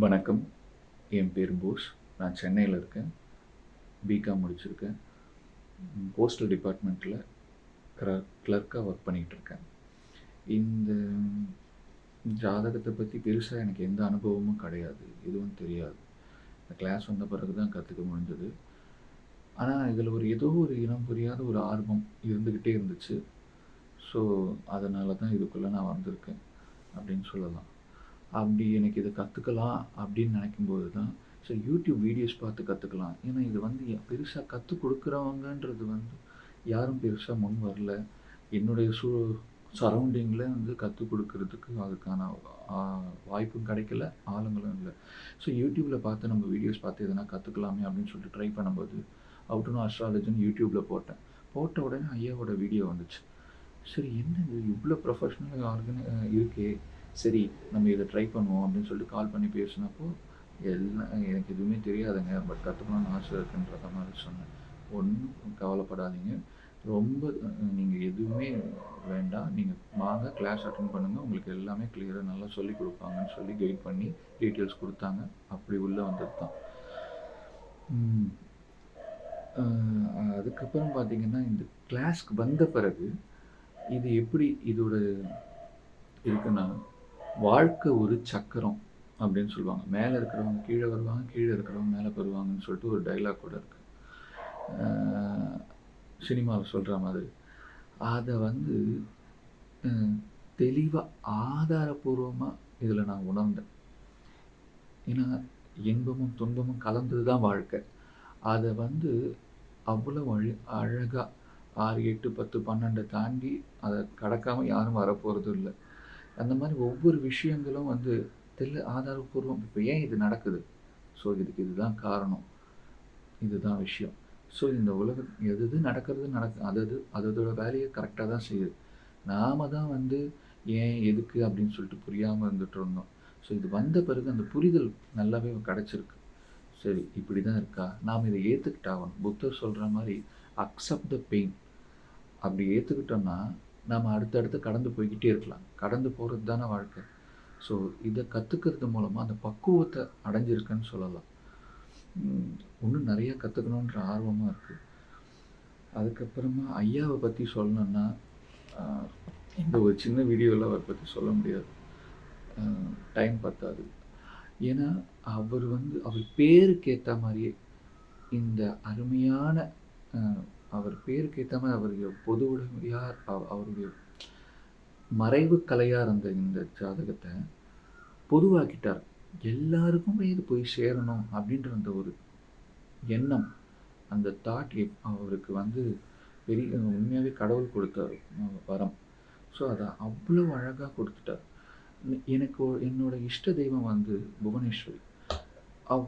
வணக்கம். என் பேர் போஸ். நான் சென்னையில் இருக்கேன். பிகாம் முடிச்சிருக்கேன். போஸ்டல் டிபார்ட்மெண்ட்டில் கிளர்க்காக ஒர்க் பண்ணிகிட்டு இருக்கேன். இந்த ஜாதகத்தை பற்றி பெருசாக எனக்கு எந்த அனுபவமும் கிடையாது. எதுவும் தெரியாது. இந்த கிளாஸ் வந்த பிறகு தான் கற்றுக்க முடிஞ்சது. ஆனால் இதில் ஒரு ஏதோ ஒரு இனம் புரியாத ஒரு ஆர்வம் இருந்துக்கிட்டே இருந்துச்சு. ஸோ அதனால தான் இதுக்குள்ளே நான் வந்திருக்கேன். அப்படின்னு சொல்லலாம். அப்படி எனக்கு இதை கற்றுக்கலாம் அப்படின்னு நினைக்கும்போது தான் ஸோ யூடியூப் வீடியோஸ் பார்த்து கற்றுக்கலாம் ஏன்னா இது வந்து பெருசாக கற்றுக் கொடுக்குறவங்கன்றது வந்து யாரும் பெருசாக முன் வரல. என்னுடைய சூ சரௌண்டிங்கில் வந்து கற்றுக் கொடுக்கறதுக்கு அதுக்கான வாய்ப்பும் கிடைக்கல ஆளுங்களும் இல்லை. ஸோ யூடியூப்பில் பார்த்து நம்ம வீடியோஸ் பார்த்து எதனா கற்றுக்கலாமே அப்படின்னு சொல்லிட்டு ட்ரை பண்ணும்போது அவுட்டுனோ அஸ்ட்ராலஜின்னு யூடியூப்பில் போட்டேன். போட்ட உடனே ஐயாவோட வீடியோ வந்துச்சு. சரி என்ன இது இவ்வளோ ப்ரொஃபஷ்னல் ஆர்கனை இருக்கே. சரி நம்ம இதை ட்ரை பண்ணுவோம் அப்படின்னு சொல்லிட்டு கால் பண்ணி பேசினப்போ எல்லாம் எனக்கு எதுவுமே தெரியாதுங்க. பட் கற்றுக்கணும்னு ஆசை இருக்குன்றத மாதிரி சொன்னேன். ஒன்றும் கவலைப்படாதீங்க. ரொம்ப நீங்கள் எதுவுமே வேண்டாம். நீங்கள் வாங்க கிளாஸ் அட்டன் பண்ணுங்கள் உங்களுக்கு எல்லாமே கிளியராக நல்லா சொல்லி கொடுப்பாங்கன்னு சொல்லி கைட் பண்ணி டீட்டெயில்ஸ் கொடுத்தாங்க. அப்படி உள்ளே வந்தது தான். அதுக்கப்புறம் பார்த்தீங்கன்னா இந்த கிளாஸ்க்கு வந்த பிறகு இது எப்படி இதோட இருக்குன்னா வாழ்க்கை ஒரு சக்கரம் அப்படின்னு சொல்லுவாங்க. மேலே இருக்கிறவங்க கீழே வருவாங்க கீழே இருக்கிறவங்க மேலே வருவாங்கன்னு சொல்லிட்டு ஒரு டைலாக் கூட இருக்குது சினிமாவில் சொல்கிற மாதிரி. அதை வந்து தெளிவாக ஆதாரபூர்வமாக இதில் நான் உணர்ந்தேன். ஏன்னா இன்பமும் துன்பமும் கலந்தது தான் வாழ்க்கை. அதை வந்து அவ்வளோ அழ அழகாக ஆறு எட்டு பத்து பன்னெண்டை தாண்டி அதை கடக்காமல் யாரும் வரப்போகிறது இல்லை. அந்த மாதிரி ஒவ்வொரு விஷயங்களும் வந்து தெல்ல ஆதாரபூர்வம். இப்போ ஏன் இது நடக்குது? ஸோ இதுக்கு இதுதான் காரணம். இதுதான் விஷயம். ஸோ இந்த உலகம் எது எது நடக்கிறது நடக்க அதது அதோட வேலையை கரெக்டாக தான் செய்யுது. நாம தான் வந்து ஏன் எதுக்கு அப்படின்னு சொல்லிட்டு புரியாமல் இருந்துட்டு இருந்தோம். ஸோ இது வந்த பிறகு அந்த புரிதல் நல்லாவே கிடச்சிருக்கு. சரி இப்படி தான் இருக்கா? நாம் இதை ஏற்றுக்கிட்டாகணும் புத்தர் சொல்கிற மாதிரி அக்செப்ட் த பெயின் அப்படி ஏற்றுக்கிட்டோம்னா நாம் அடுத்தடுத்து கடந்து போய்கிட்டே இருக்கலாம். கடந்து போகிறது தானே வாழ்க்கை. ஸோ இதை கற்றுக்கிறது மூலமாக அந்த பக்குவத்தை அடைஞ்சிருக்குன்னு சொல்லலாம். இன்னும் நிறையா கற்றுக்கணுன்ற ஆர்வமாக இருக்குது அதுக்கப்புறமா ஐயாவை பற்றி சொல்லணுன்னா இந்த ஒரு சின்ன வீடியோவில் அவரை பற்றி சொல்ல முடியாது. டைம் பத்தாது. ஏன்னா அவர் வந்து அவர் பேருக்கு ஏற்ற மாதிரியே இந்த அருமையான அவர் பேருக்கு ஏற்ற மாதிரி அவருடைய பொது உடைமையார் அவ- அவருடைய மறைவு கலையார் அந்த இந்த ஜாதகத்தை பொதுவாக்கிட்டார். எல்லாருக்குமே இது போய் சேரணும் அப்படின்ற அந்த ஒரு எண்ணம் அந்த தாட் அவருக்கு வந்து பெரிய உண்மையாகவே கடவுள் கொடுத்த வரம். ஸோ அதை அவ்வளோ அழகாக கொடுத்துட்டார். எனக்கு என்னோடய என்னோட இஷ்ட தெய்வம் வந்து புவனேஸ்வரி. அவ்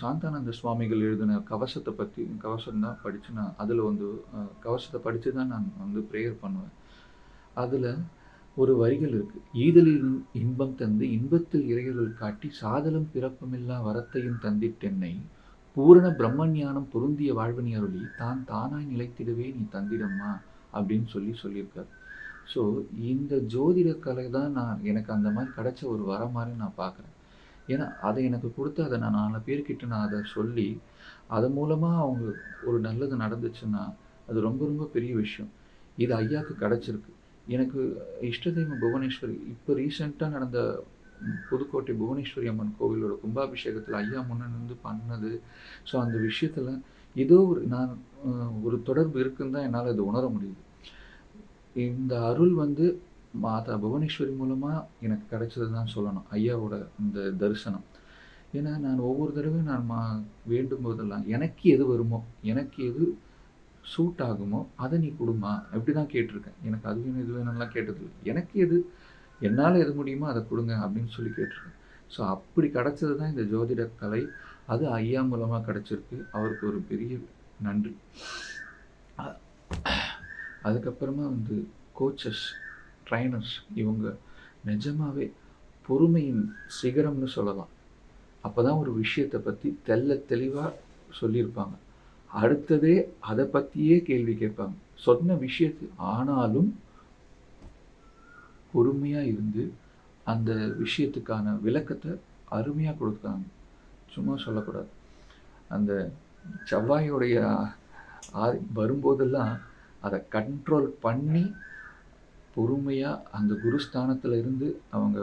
சாந்தானந்த சுவாமிகள் எழுதின கவசத்தை பற்றி கவசம் தான் படித்து நான் அதில் வந்து கவசத்தை படித்து தான் நான் வந்து ப்ரேயர் பண்ணுவேன். அதில் ஒரு வரிகள் இருக்குது ஈதலில் இன்பம் தந்து இன்பத்தில் இறையர்கள் காட்டி சாதலும் பிறப்புமில்லா வரத்தையும் தந்திட்டென்னை. பூரண பிரம்மஞானம் பொருந்திய வாழ்வினி அருளி தான் தானாய் நிலைத்திடவே நீ தந்திடம்மா அப்படின்னு சொல்லி சொல்லியிருக்காரு. ஸோ இந்த ஜோதிட கலை தான் நான் எனக்கு அந்த மாதிரி கிடைச்ச ஒரு வர மாதிரி நான் பார்க்குறேன். ஏன்னா அதை எனக்கு கொடுத்து அதை நான் நாலு பேர்கிட்ட நான் அதை சொல்லி அது மூலமாக அவங்க ஒரு நல்லது நடந்துச்சுன்னா அது ரொம்ப ரொம்ப பெரிய விஷயம். இது ஐயாவுக்கு கிடச்சிருக்கு. எனக்கு இஷ்ட தெய்வம் புவனேஸ்வரி இப்போ ரீசெண்டாக நடந்த புதுக்கோட்டை புவனேஸ்வரி அம்மன் கோவிலோட கும்பாபிஷேகத்தில் ஐயா முன்னிருந்து பண்ணது. ஸோ அந்த விஷயத்தில் ஏதோ ஒரு நான் ஒரு தொடர்பு இருக்குன்னு தான் என்னால் அது உணர முடியுது. இந்த அருள் வந்து மாதா புவனேஸ்வரி மூலமாக எனக்கு கிடைச்சது தான் சொல்லணும். ஐயாவோட இந்த தரிசனம். ஏன்னா நான் ஒவ்வொரு தடவையும் நான் மா வேண்டும் போதெல்லாம் எனக்கு எது வருமோ எனக்கு எது சூட் ஆகுமோ அதை நீ கொடுமா அப்படி தான் கேட்டிருக்கேன். எனக்கு அது வேணும் இது வேணும்லாம் கேட்டதில்லை. எனக்கு எது என்னால் எது முடியுமோ அதை கொடுங்க அப்படின்னு சொல்லி கேட்டிருக்கேன். ஸோ அப்படி கிடச்சது தான் இந்த ஜோதிட கலை. அது ஐயா மூலமாக கிடச்சிருக்கு. அவருக்கு ஒரு பெரிய நன்றி. அதுக்கப்புறமா வந்து கோச்சஸ் ட்ரைனர்ஸ் இவங்க நிஜமாவே பொறுமையின் சிகரம்னு சொல்லலாம். அப்போ தான் ஒரு விஷயத்தை பற்றி தெள்ள தெளிவாக சொல்லியிருப்பாங்க. அடுத்ததே அதை பற்றியே கேள்வி கேட்பாங்க. சொன்ன விஷயத்து ஆனாலும் பொறுமையாக இருந்து அந்த விஷயத்துக்கான விளக்கத்தை அருமையாக கொடுத்தாங்க சும்மா சொல்லக்கூடாது. அந்த செவ்வாயோடைய வரும்போதெல்லாம் அதை கண்ட்ரோல் பண்ணி பொறுமையாக அந்த குருஸ்தானத்தில் இருந்து அவங்க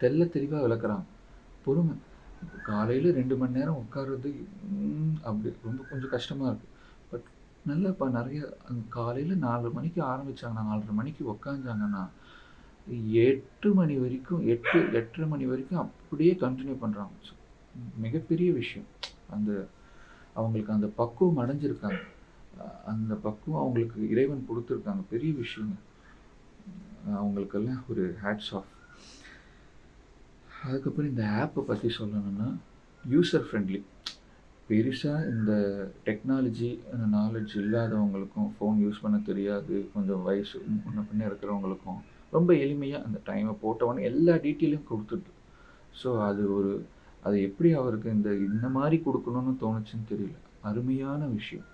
தெல்ல தெளிவாக விளக்குறாங்க. பொறுமை. காலையில் ரெண்டு மணி நேரம் உட்கார்றது அப்படி ரொம்ப கொஞ்சம் கஷ்டமாக இருக்குது பட் நல்லா இப்போ நிறைய காலையில் நாலு மணிக்கு ஆரம்பித்தாங்கன்னா நாலரை மணிக்கு உக்காந்தாங்கன்னா எட்டு மணி வரைக்கும் எட்டு எட்டரை மணி வரைக்கும் அப்படியே கண்டினியூ பண்ணுறாங்க மிகப்பெரிய விஷயம். அந்த அவங்களுக்கு அந்த பக்குவம் அடைஞ்சிருக்காங்க. அந்த பக்குவம் அவங்களுக்கு இறைவன் கொடுத்துருக்காங்க. பெரிய விஷயங்க. அவங்களுக்கெல்லாம் ஒரு ஹேட்ஸ் ஆஃப் அதுக்கப்புறம் இந்த ஆப்பை பற்றி சொல்லணும்னா யூசர் ஃப்ரெண்ட்லி பெருசாக இந்த டெக்னாலஜி நாலேஜ் இல்லாதவங்களுக்கும் ஃபோன் யூஸ் பண்ண தெரியாது. கொஞ்சம் வயசு முன்ன பின்ன இருக்கிறவங்களுக்கும் ரொம்ப எளிமையாக அந்த டைமை போட்டவொடனே எல்லா டீட்டெயிலும் கொடுத்துட்டு. ஸோ அது ஒரு அது எப்படி அவருக்கு இந்த இந்த மாதிரி கொடுக்கணும்னு தோணுச்சுன்னு தெரியல. அருமையான விஷயம்.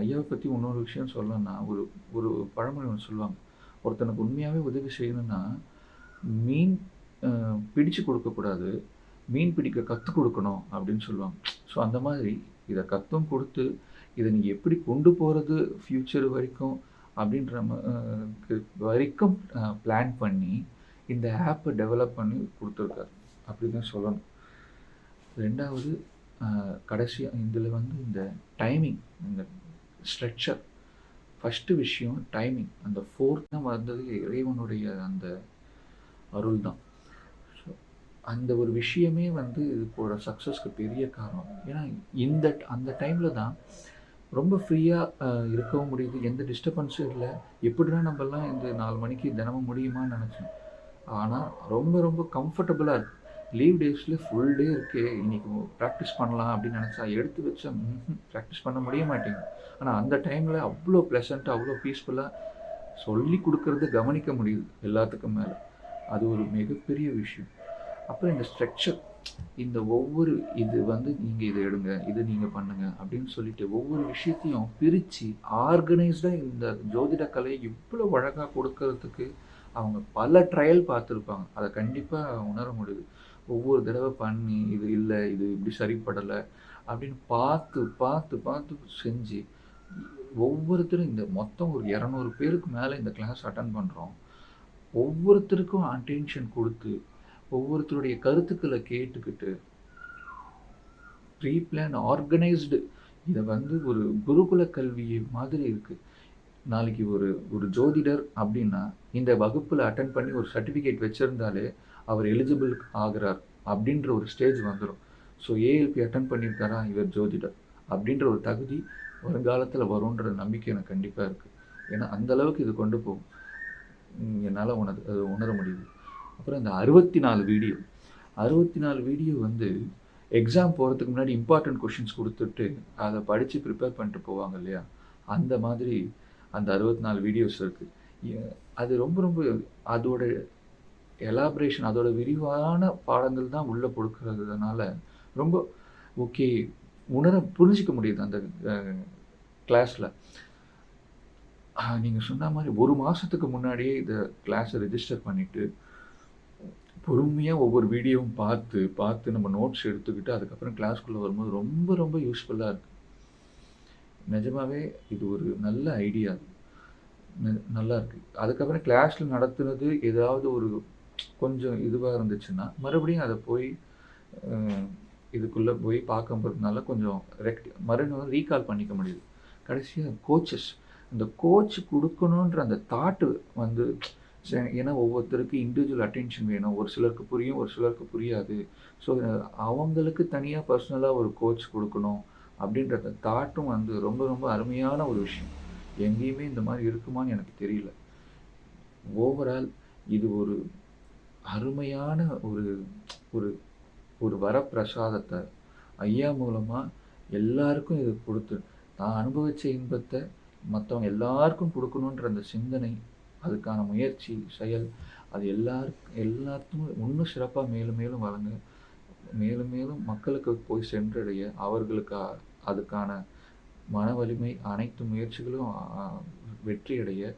ஐயாவை பற்றி இன்னொரு விஷயம் சொல்லணும்னா ஒரு ஒரு பழமொழி ஒன்று சொல்லுவாங்க. ஒருத்தனுக்கு உண்மையாகவே உதவி செய்யணும்னா மீன் பிடிச்சு கொடுக்கக்கூடாது. மீன் பிடிக்க கற்றுக் கொடுக்கணும் அப்படின்னு சொல்லுவாங்க. ஸோ அந்த மாதிரி இதை கற்றும் கொடுத்து இதை நீங்கள் எப்படி கொண்டு போகிறது ஃப்யூச்சர் வரைக்கும் அப்படின்ற ம- வரைக்கும் பிளான் பண்ணி இந்த ஆப்பை டெவலப் பண்ணி கொடுத்துருக்காரு. அப்படி தான் சொல்லணும். ரெண்டாவது கடைசியாக இதில் வந்து இந்த டைமிங் இந்த ஸ்ட்ரக்சர் ஃபஸ்ட்டு விஷயம் டைமிங் அந்த ஃபோர்த் தான் வந்தது இறைவனுடைய அந்த அருள் தான். ஸோ அந்த ஒரு விஷயமே வந்து இதுக்கோட சக்ஸஸ்க்கு பெரிய காரணம். ஏன்னா இந்த அந்த டைமில் தான் ரொம்ப ஃப்ரீயாக இருக்கவும் முடியுது. எந்த டிஸ்டர்பன்ஸும் இல்லை. எப்படின்னா நம்மலாம் இந்த நாலு மணிக்கு தினமும் முடியுமான்னு நினச்சோம். ஆனால் ரொம்ப ரொம்ப கம்ஃபர்டபுளாக இருக்குது லீவ் டேஸில் ஃபுல் டே இருக்கே இன்றைக்கி ப்ராக்டிஸ் பண்ணலாம் அப்படின்னு நினச்சா எடுத்து வச்சா ப்ராக்டிஸ் பண்ண முடிய மாட்டேங்குது. ஆனால் அந்த டைமில் அவ்வளோ ப்ளசண்ட்டாக அவ்வளோ பீஸ்ஃபுல்லாக சொல்லி கொடுக்கறத கவனிக்க முடியுது எல்லாத்துக்கும் மேலே. அது ஒரு மிகப்பெரிய விஷயம். அப்புறம் இந்த ஸ்ட்ரக்சர் இந்த ஒவ்வொரு இது வந்து நீங்கள் இதை எடுங்க இது நீங்கள் பண்ணுங்கள் அப்படின்னு சொல்லிட்டு ஒவ்வொரு விஷயத்தையும் பிரித்து ஆர்கனைஸ்டாக இந்த ஜோதிட கலையை இவ்வளோ அழகாக கொடுக்கறதுக்கு அவங்க பல ட்ரையல் பார்த்துருப்பாங்க. அதை கண்டிப்பாக உணர முடியுது. ஒவ்வொரு தடவை பண்ணி இது இல்லை இது இப்படி சரிப்படலை அப்படின்னு பார்த்து பார்த்து பார்த்து செஞ்சு ஒவ்வொருத்தரும் இந்த மொத்தம் ஒரு இரநூறு பேருக்கு மேலே இந்த கிளாஸ் அட்டன் பண்ணுறோம் ஒவ்வொருத்தருக்கும் அட்டென்ஷன் கொடுத்து ஒவ்வொருத்தருடைய கருத்துக்களை கேட்டுக்கிட்டு ப்ரீ பிளான் ஆர்கனைஸ்டு இதை வந்து ஒரு குருகுல கல்வி மாதிரி இருக்குது நாளைக்கு ஒரு ஒரு ஜோதிடர் அப்படின்னா இந்த வகுப்பில் அட்டன் பண்ணி ஒரு சர்டிஃபிகேட் வச்சுருந்தாலே அவர் எலிஜிபிள் ஆகிறார் அப்படின்ற ஒரு ஸ்டேஜ் வந்துடும் ஸோ ஏஎல்பி அட்டன் பண்ணியிருக்காரா? இவர் ஜோதிடர் அப்படின்ற ஒரு தகுதி வருங்காலத்தில் வரும்ன்ற நம்பிக்கை எனக்கு கண்டிப்பாக இருக்குது ஏன்னா அந்த அளவுக்கு இது கொண்டு போகும். என்னால் உணர் அது உணர முடியுது. அப்புறம் இந்த அறுபத்தி நாலு வீடியோ அறுபத்தி நாலு வீடியோ வந்து எக்ஸாம் போகிறதுக்கு முன்னாடி இம்பார்ட்டன்ட் கொஷின்ஸ் கொடுத்துட்டு அதை படித்து ப்ரிப்பேர் பண்ணிட்டு போவாங்க இல்லையா? அந்த மாதிரி அந்த அறுபத்தி நாலு வீடியோஸ் இருக்குது அது ரொம்ப ரொம்ப அதோட எலாபரேஷன் அதோட விரிவான பாடங்கள் தான் உள்ளே கொடுக்கறதுனால ரொம்ப ஓகே உணர புரிஞ்சிக்க முடியுது அந்த கிளாஸில் நீங்கள் சொன்ன மாதிரி ஒரு மாதத்துக்கு முன்னாடியே இதை கிளாஸை ரிஜிஸ்டர் பண்ணிவிட்டு பொறுமையாக ஒவ்வொரு வீடியோவும் பார்த்து பார்த்து நம்ம நோட்ஸ் எடுத்துக்கிட்டு அதுக்கப்புறம் கிளாஸ்க்குள்ளே வரும்போது ரொம்ப ரொம்ப யூஸ்ஃபுல்லாக இருக்குது நிஜமாகவே இது ஒரு நல்ல ஐடியா நல்லா இருக்குது அதுக்கப்புறம் கிளாஸில் நடத்துனது ஏதாவது ஒரு கொஞ்சம் இதுவாக இருந்துச்சுன்னா மறுபடியும் அதை போய் இதுக்குள்ளே போய் பார்க்க போகிறதுனால கொஞ்சம் ரெக்ட் மறுபடியும் ரீகால் பண்ணிக்க முடியுது. கடைசியாக கோச்சஸ் அந்த கோச் கொடுக்கணுன்ற அந்த தாட்டு வந்து ஏன்னா ஒவ்வொருத்தருக்கு இண்டிவிஜுவல் அட்டென்ஷன் வேணும். ஒரு சிலருக்கு புரியும் ஒரு சிலருக்கு புரியாது. ஸோ அவங்களுக்கு தனியாக பர்சனலாக ஒரு கோச் கொடுக்கணும் அப்படின்ற தாட்டும் வந்து ரொம்ப ரொம்ப அருமையான ஒரு விஷயம். எங்கேயுமே இந்த மாதிரி இருக்குமான்னு எனக்கு தெரியல. ஓவரால் இது ஒரு அருமையான ஒரு ஒரு ஒரு வரப்பிரசாதத்தை ஐயா மூலமாக எல்லாருக்கும் இது கொடுத்து நான் அனுபவித்த இன்பத்தை மற்றவங்க எல்லாருக்கும் கொடுக்கணுன்ற அந்த சிந்தனை அதுக்கான முயற்சி செயல் அது எல்லாருக்கும் எல்லாத்துக்கும் இன்னும் சிறப்பாக மேலும் மேலும் வழங்க மேலும் மேலும் மக்களுக்கு போய் சென்றடைய அவர்களுக்கு அதுக்கான மன வலிமை அனைத்து முயற்சிகளும் வெற்றியடைய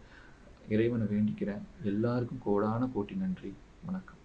இறைவனை வேண்டிக்கிறேன். எல்லாருக்கும் கோடான கோட்டி நன்றி. வணக்கம்.